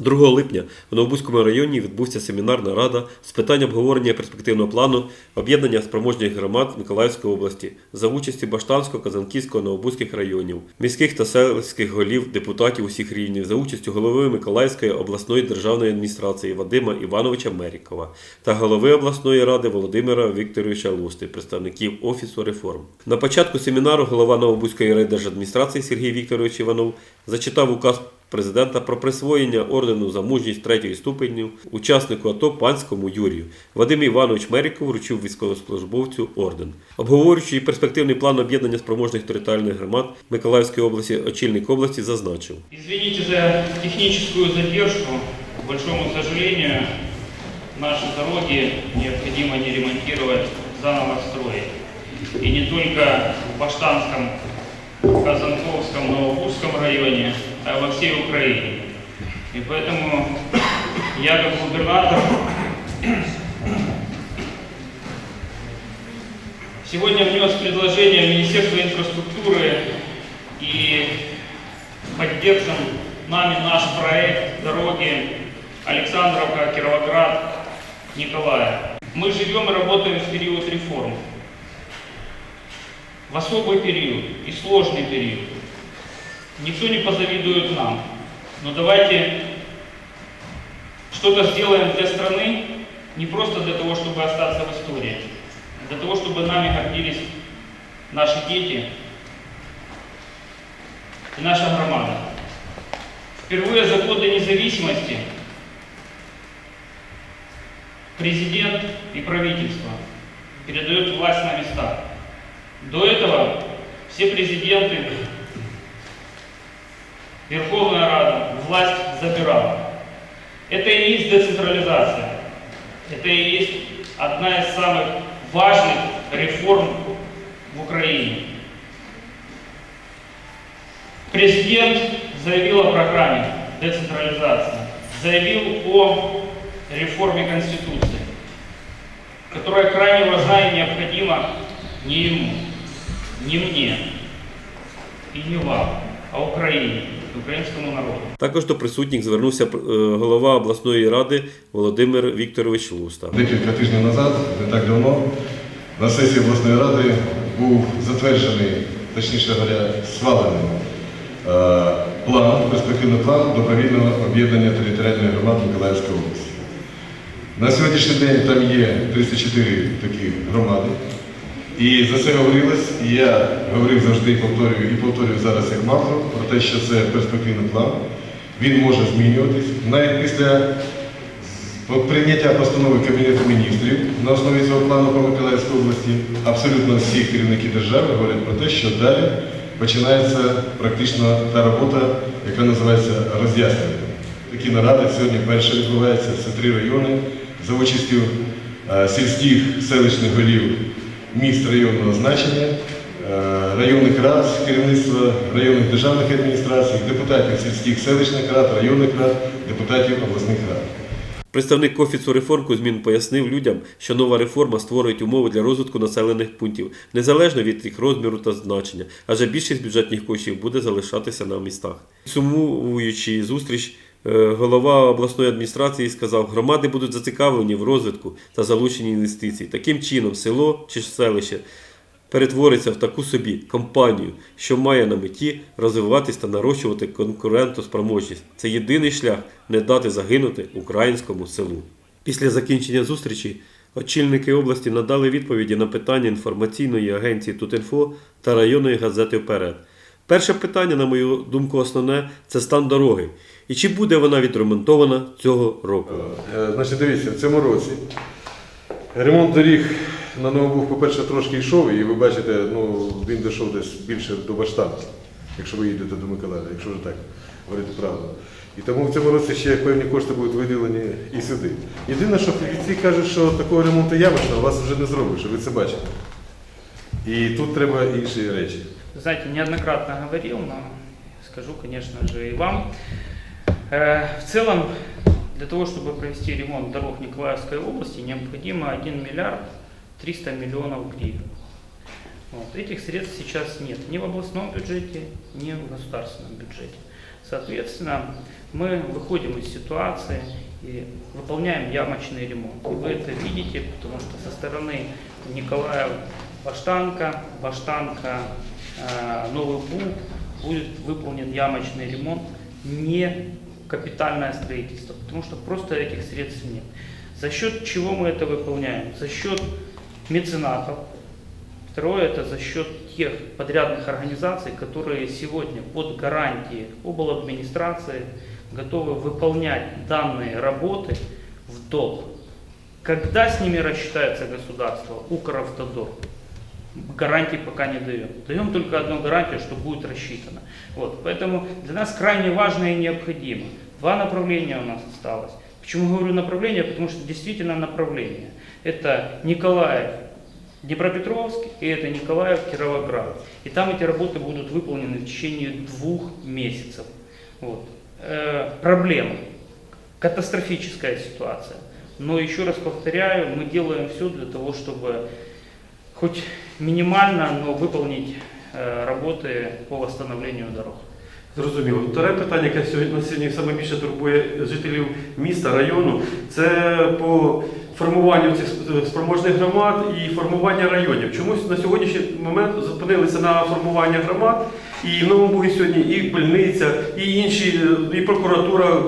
2 липня в Новобузькому районі відбувся семінарна рада з питань обговорення перспективного плану об'єднання спроможних громад Миколаївської області за участі Баштанського, Казанківського, Новобузьких районів, міських та селських голів, депутатів усіх рівнів, за участю голови Миколаївської обласної державної адміністрації Вадима Івановича Мерікова та голови обласної ради Володимира Вікторовича Лусти, представників Офісу реформ. На початку семінару голова Новобузької райдержадміністрації Сергій Вікторович Іванов зачитав указ президента про присвоєння ордену за мужність третьої ступеню учаснику АТО панському Юрію. Вадим Іванович Меріков вручив військовослужбовцю орден. Обговорюючи перспективний план об'єднання спроможних територіальних громад Миколаївської області, очільник області зазначив. Извините за техническую задержку. К большому сожалению, наши дороги необходимо не ремонтировать, заново строить. И не только в Баштанском, Казанковском, Новобузском районе, во всей Украине. И поэтому я как губернатор сегодня внес предложение Министерства инфраструктуры и поддержан нами наш проект дороги Александровка, Кировоград, Николаев. Мы живем и работаем в период реформ. В особый период и сложный период. Никто не позавидует нам. Но давайте что-то сделаем для страны, не просто для того, чтобы остаться в истории, а для того, чтобы нами гордились наши дети и наша громада. Впервые за годы независимости президент и правительство передают власть на места. До этого все президенты, Верховная Рада власть забирала. Это и есть децентрализация. Это и есть одна из самых важных реформ в Украине. Президент заявил о программе децентрализации, заявил о реформе Конституции, которая крайне важна и необходима не ему, не мне и не вам, а Украине, украинскому народу. Також до присутніх звернувся е, голова обласної ради Володимир Вікторович Луста. Декілька тижнів назад, не так давно, на сесії обласної ради був затверджений, точніше говоря, схвалений е, план, перспективний план добровільного об'єднання територіальної громади Миколаївської області. На сьогоднішній день там є 34 такі громади. І за це говорилось, і я говорив завжди і повторюю, і повторюю зараз як мантру про те, що це перспективний план. Він може змінюватись. Навіть після прийняття постанови Кабінету міністрів на основі цього плану по Миколаївській області абсолютно всі керівники держави говорять про те, що далі починається практично та робота, яка називається роз'яснення. Такі наради сьогодні перше відбувається, це три райони за участю е, сільських селищних голів міст районного значення, е, районних рад, керівництва районних державних адміністрацій, депутатів сільських селищних рад, районних рад, депутатів обласних рад. Представник Офісу реформ Кузьмін пояснив людям, що нова реформа створить умови для розвитку населених пунктів, незалежно від їх розміру та значення, адже більшість бюджетних коштів буде залишатися на містах. Сумуючи зустріч, голова обласної адміністрації сказав, громади будуть зацікавлені в розвитку та залученні інвестицій. Таким чином, село чи селище перетвориться в таку собі компанію, що має на меті розвиватись та нарощувати конкурентоспроможність. Це єдиний шлях не дати загинути українському селу. Після закінчення зустрічі очільники області надали відповіді на питання інформаційної агенції Тутінфо та районної газети Вперед. Перше питання, на мою думку, основне це стан дороги. І чи буде вона відремонтована цього року? Е, Значить, дивіться, в цьому році ремонт доріг на Новобух, по-перше, трошки йшов, і ви бачите, ну, він дійшов десь більше до Баштану, якщо ви їдете до Миколаєва, якщо вже так говорити правду. І тому в цьому році ще певні кошти будуть виділені і сюди. Єдине, що фахівці кажуть, що такого ремонту явочного вас вже не зробиш, ви це бачите. І тут треба інші речі. Знаете, неоднократно говорил, но скажу, конечно же, и вам. Э, В целом, для того, чтобы провести ремонт дорог Николаевской области, необходимо 1 миллиард 300 миллионов гривен. Вот. Этих средств сейчас нет ни в областном бюджете, ни в государственном бюджете. Соответственно, мы выходим из ситуации и выполняем ямочный ремонт. Вы это видите, потому что со стороны Николая Баштанка, Баштанка, э, Новый Буг будет выполнен ямочный ремонт, не капитальное строительство, потому что просто этих средств нет. За счет чего мы это выполняем? За счет меценатов, Второе – это за счет тех подрядных организаций, которые сегодня под гарантией обл. администрации готовы выполнять данные работы в долг. Когда с ними рассчитается государство, Укравтодор? Гарантий пока не даем. Даем только одну гарантию, что будет рассчитано. Вот. Поэтому для нас крайне важно и необходимо. Два направления у нас осталось. Почему говорю направление? Потому что действительно направление. Это Николаев, Днепропетровск и это Николаев, Кировоград. И там эти работы будут выполнены в течение двух месяцев. Вот. Э, проблема. Катастрофическая ситуация. Но еще раз повторяю, мы делаем все для того, чтобы хоть минимально, но выполнить э, работы по восстановлению дорог. Зрозуміло. Вторе питання, яке сьогодні на сьогодні саме більше турбує жителів міста, району, це по формуванню цих спроможних громад і формування районів. Чомусь на сьогоднішній момент зупинилися на формування громад, і в Новому Бугі сьогодні і больниця, і інші, і прокуратура.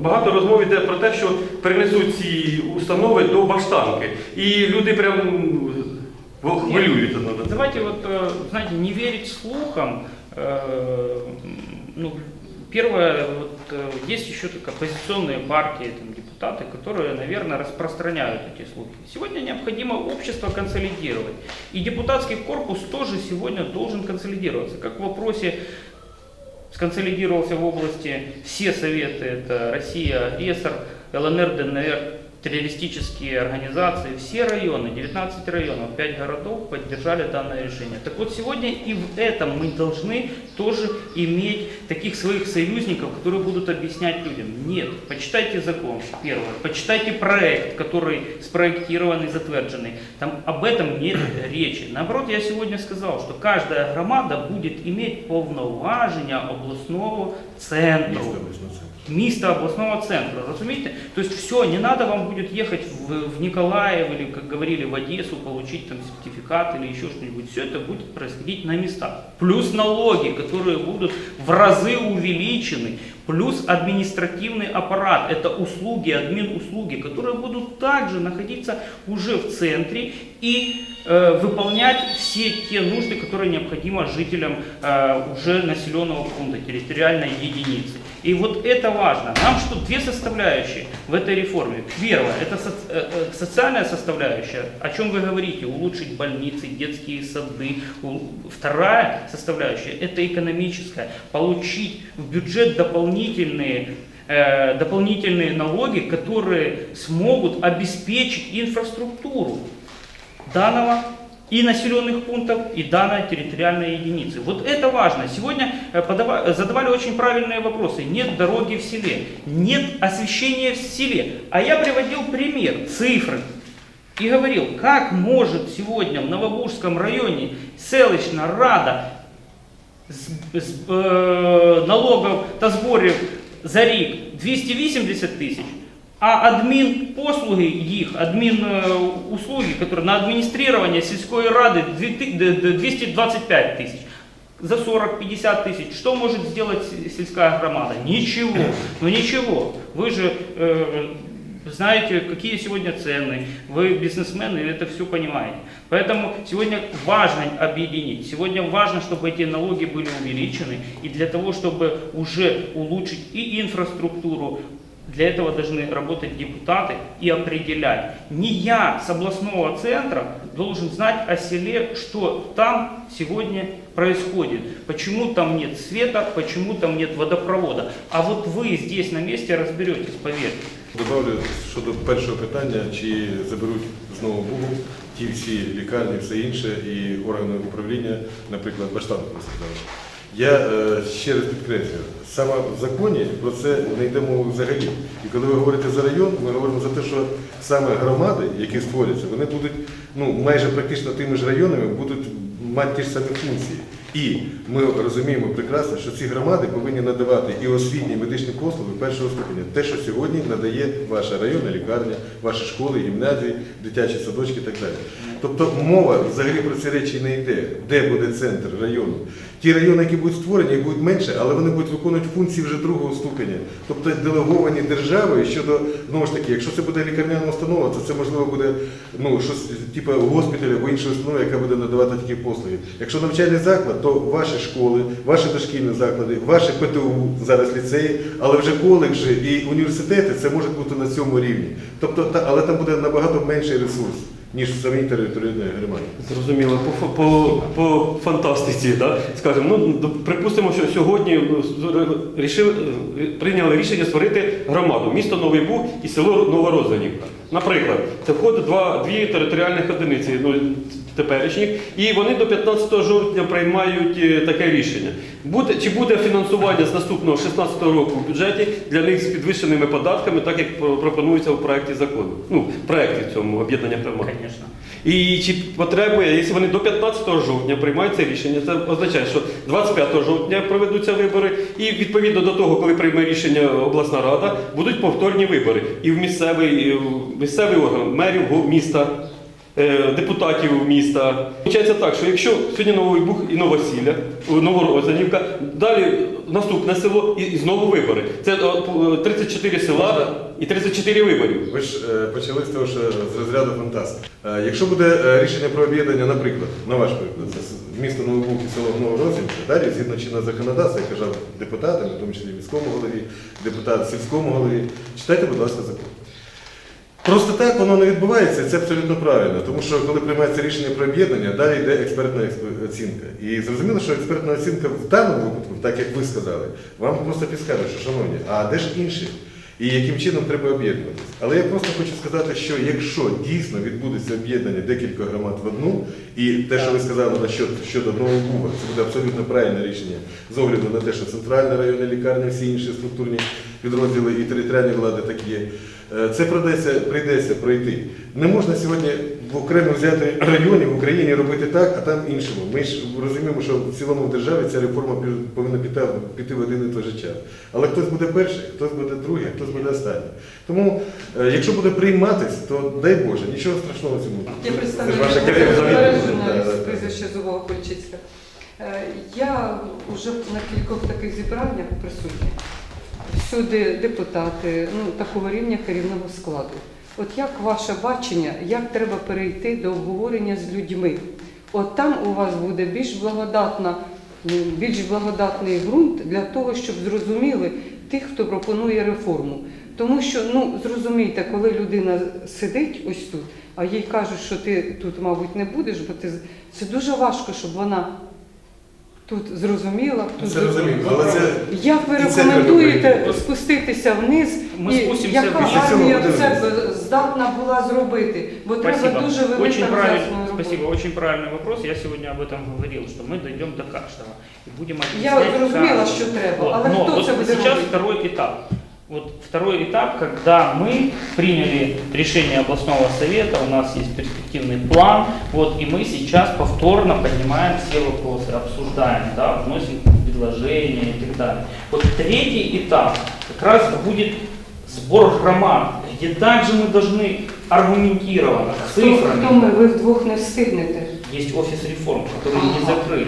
Багато розмов йде про те, що перенесуть ці установи до баштанки. І люди прям ну, хвилюються на це. Давайте вот, э, знаете, не верить слухам. Э, Ну, первое, вот, э, есть еще только оппозиционные партии, там, депутаты, которые, наверное, распространяют эти слухи. Сегодня необходимо общество консолидировать. И депутатский корпус тоже сегодня должен консолидироваться. Как в вопросе сконсолидировался в области все советы, это Россия, агрессор, ЛНР, ДНР, террористические организации, все районы, 19 районов, 5 городов поддержали данное решение. Так вот, сегодня и в этом мы должны тоже иметь таких своих союзников, которые будут объяснять людям. Нет, почитайте закон, первое, почитайте проект, который спроектирован и затверженный. Там об этом нет речи. Наоборот, я сегодня сказал, что каждая громада будет иметь повноваження областного центру. Міста областного центра, разумеете? То есть все, не надо вам будет ехать в, в Николаев или, как говорили, в Одессу, получить там сертификат или еще что-нибудь. Все это будет происходить на местах. Плюс налоги, которые будут в разы увеличены. Плюс административный аппарат, это услуги, админ-услуги, которые будут также находиться уже в центре и э, выполнять все те нужды, которые необходимы жителям э, уже населенного пункта, территориальной единицы. И вот это важно. Нам что две составляющие в этой реформе. Первое, это соци- э, э, социальная составляющая, о чем вы говорите, улучшить больницы, детские сады. Вторая составляющая, это экономическая, получить в бюджет дополнительные э, дополнительные налоги, которые смогут обеспечить инфраструктуру данного и населенных пунктов, и данной территориальной единицы. Вот это важно. Сегодня э, задавали очень правильные вопросы. Нет дороги в селе, нет освещения в селе. А я приводил пример, цифры. И говорил, как может сегодня в Новобужском районе селищна рада з, з е, налогов та зборів за рік 280 тисяч, а адмін послуги їх, адмін е, услуги, які на адміністрування сільської ради дві ти- д- д- 225 тисяч. За 40-50 тысяч. Что может сделать се- сельская громада? Ничего. Ну ничего. Вы же э, знаете, какие сегодня цены. Вы бизнесмены, и это все понимаете. Поэтому сегодня важно объединить. Сегодня важно, чтобы эти налоги были увеличены. И для того, чтобы уже улучшить и инфраструктуру, для этого должны работать депутаты и определять. Не я с областного центра должен знать о селе, что там сегодня происходит. Почему там нет света, почему там нет водопровода. А вот вы здесь на месте разберетесь, поверьте. Добавлю щодо першого питання, чи заберуть знову Бугу ті всі лікарні, все інше і органи управління, наприклад, Баштанку ви сказали. Я е, ще раз підкреслюю, саме в законі про це не йде мова взагалі. І коли ви говорите за район, ми говоримо за те, що саме громади, які створюються, вони будуть ну, майже практично тими ж районами, будуть мати ті ж самі функції. І ми розуміємо прекрасно, що ці громади повинні надавати і освітні, і медичні послуги першого ступеня. Те, що сьогодні надає ваша районна лікарня, ваші школи, гімназії, дитячі садочки і так далі. Тобто мова взагалі про ці речі не йде. Де буде центр району? Ті райони, які будуть створені, їх будуть менше, але вони будуть виконувати функції вже другого ступеня, тобто делеговані державою щодо знову ж таки, якщо це буде лікарняна установа, то це можливо буде ну щось типу госпіталь або інша установа, яка буде надавати такі послуги. Якщо навчальний заклад, то ваші школи, ваші дошкільні заклади, ваші ПТУ зараз ліцеї, але вже коледжі і університети це може бути на цьому рівні. Тобто, та, але там буде набагато менший ресурс ніж в самій територіальній громаді. Зрозуміло, по, по, по фантастиці, да? скажімо, ну, припустимо, що сьогодні з- рішили, е, прийняли рішення створити громаду, місто Новий Буг і село Новорозанівка. Наприклад, це входить два, дві територіальних одиниці ну, теперішніх, і вони до 15 жовтня приймають е, таке рішення. Буде, чи буде фінансування з наступного 16 року в бюджеті для них з підвищеними податками, так як пропонується в проєкті закону? Ну, в проєкті цьому об'єднання громад. Конечно. І чи потребує, якщо вони до 15 жовтня приймають це рішення, це означає, що 25 жовтня проведуться вибори, і відповідно до того, коли прийме рішення обласна рада, будуть повторні вибори і в місцевий, і в місцевий орган мерів міста. Е, Депутатів міста. Получається так, що якщо сьогодні Новий Буг і Новосілля, Новорозанівка, далі наступне село і, знову вибори. Це о, по- 34 села і 34 виборів. Ви ж е, почали з того, що з розряду фантастики. Е, якщо буде е, рішення про об'єднання, наприклад, на ваш приклад, це місто Новий Буг і село Новорозвідка, далі згідно чинного законодавства, я казав депутатам, в тому числі міському голові, депутат сільському голові, читайте, будь ласка, закон. Просто так воно не відбувається, і це абсолютно правильно. Тому що коли приймається рішення про об'єднання, далі йде експертна оцінка. І зрозуміло, що експертна оцінка в даному випадку, так як ви сказали, вам просто підскаже, що шановні, а де ж інші? І яким чином треба об'єднуватися. Але я просто хочу сказати, що якщо дійсно відбудеться об'єднання декількох громад в одну, і те, що ви сказали на щодо, щодо Нового це буде абсолютно правильне рішення з огляду на те, що центральна районна лікарня, всі інші структурні підрозділи і територіальні влади так є. Е, Це прийдеться, прийдеться пройти. Не можна сьогодні в окремо взяти районі в Україні робити так, а там іншому. Ми ж розуміємо, що в цілому в державі ця реформа повинна піти, піти в один і той же час. Але хтось буде перший, хтось буде другий, хтось буде останній. Тому, е, якщо буде прийматись, то дай Боже, нічого страшного цьому. Я да. прізвище Зубова Кульчицька. Е, Я вже на кількох таких зібраннях присутня. Всюди депутати, ну, такого рівня керівного складу. От як ваше бачення, як треба перейти до обговорення з людьми? От там у вас буде більш благодатна, ну, більш благодатний ґрунт для того, щоб зрозуміли тих, хто пропонує реформу. Тому що, ну зрозумійте, коли людина сидить ось тут, а їй кажуть, що ти тут, мабуть, не будеш, бо ти це дуже важко, щоб вона тут зрозуміла. Тут Це розумію, але це як ви і це рекомендуєте треба спуститися вниз, Ми і спустимося яка вниз. армія Після це цього б здатна була зробити? Бо треба Спасибо. дуже велика очень правильный, роз'яснена робота. спасибо, очень правильный вопрос. Я сегодня об этом говорил, что мы дойдем до каждого и будем Я объяснять зрозуміла, каждому. що треба, Вот. але Но хто вот це буде сейчас робити? второй этап. Вот второй этап, когда мы приняли решение областного совета, у нас есть перспективный план, вот, и мы сейчас повторно поднимаем все вопросы, обсуждаем, да, вносим предложения и так далее. Вот третий этап как раз будет сбор громад, где также мы должны аргументированно, цифрами, хто ми, ви вдвох не встигнете. есть офис реформ, который не закрыт,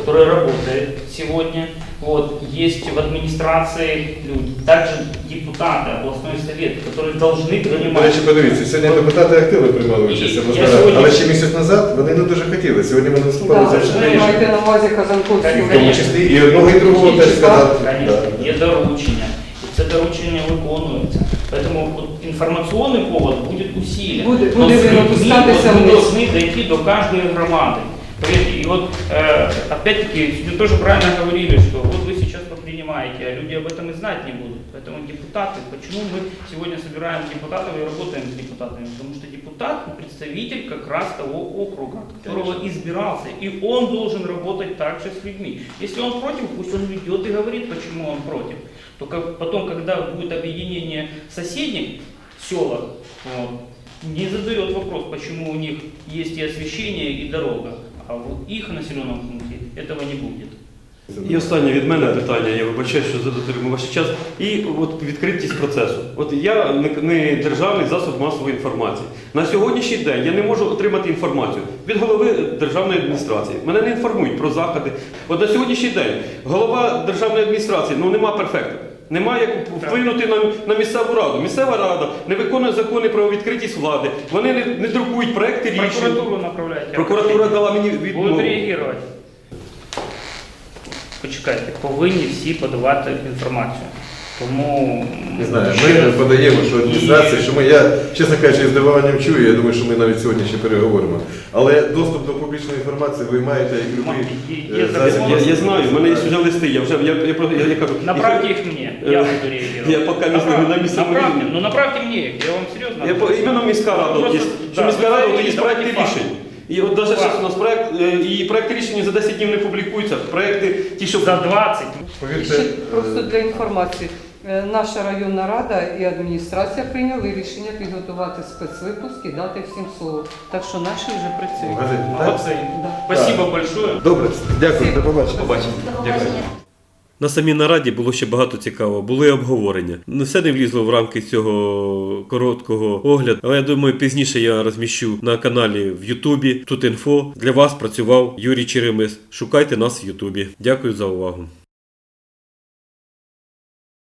который работает сегодня. Вот, есть в администрации люди, также депутаты, областной совет, которые должны До принимать. речі, подивіться, сьогодні депутати активно приймали участь, Я в обласній раді, сьогодні- але ще місяць назад вони не дуже хотіли. Сьогодні вони виступали Да, за ви чотири. маєте на увазі Казанковську. В тому Конечно. числі і одного, і другого теж сказати. Конечно, Да. є доручення, і це доручення виконується. Поэтому вот информационный повод будет усилен. Буде- Но буде с людьми випускатися вот мы вниз. должны дойти до каждой громады. Поверьте, и вот э, опять-таки сегодня тоже правильно говорили, что вот вы сейчас попринимаете, а люди об этом и знать не будут. Поэтому депутаты, почему мы сегодня собираем депутатов и работаем с депутатами? Потому что депутат – представитель как раз того округа, которого избирался, и он должен работать также с людьми. Если он против, пусть он ведет и говорит, почему он против. Только потом, когда будет объединение соседних селах, вот, не задает вопрос, почему у них есть и освещение, и дорога. А в их населенном пункте этого не будет. І останнє від мене питання, я вибачаю, що затримую ваш час. І от відкритість процесу. От я не державний засоб масової інформації. На сьогоднішній день я не можу отримати інформацію від голови державної адміністрації. Мене не інформують про заходи. От на сьогоднішній день голова державної адміністрації ну нема перфекту. Немає як вплинути на, на місцеву раду. Місцева рада не виконує закони про відкритість влади. Вони не, не друкують проекти рішень. Прокуратуру направляють. Прокуратура дала мені Будуть реагувати. Почекайте, повинні всі подавати інформацію. Тому Не знаю, ще- ми подаємо, що адміністрація, що ми, я, чесно кажучи, з здивуванням чую, я думаю, що ми навіть сьогодні ще переговоримо. Але доступ до публічної інформації ви маєте як Є- любий є е, закон. засіб. Я, я знаю, в мене є вже листи, я вже я, я, я, я кажу. Направьте их мне, я буду реагировать. я пока не знаю, на месте Направьте, времени. ну направьте мне их, я вам серьезно. Я, по- іменно міська рада, от Просто, є, що да, міська рада, от є давайте факт. рішень. І от навіть зараз у нас проект, е, і проекти рішення за 10 днів не публікуються. Проекти ті, що За 20. Повірте, Ще просто е, для інформації. Е, Наша районна рада і адміністрація прийняли рішення підготувати спецвипуск і дати всім слово. Так що наші вже працюють. Да. Спасибо большое. Добре, дякую, до побачення. побачимо. Дякую. На самій нараді було ще багато цікавого, були обговорення. Не все не влізло в рамки цього короткого огляду, але я думаю, пізніше я розміщу на каналі в Ютубі. Тут інфо для вас працював Юрій Черемис. Шукайте нас в Ютубі. Дякую за увагу.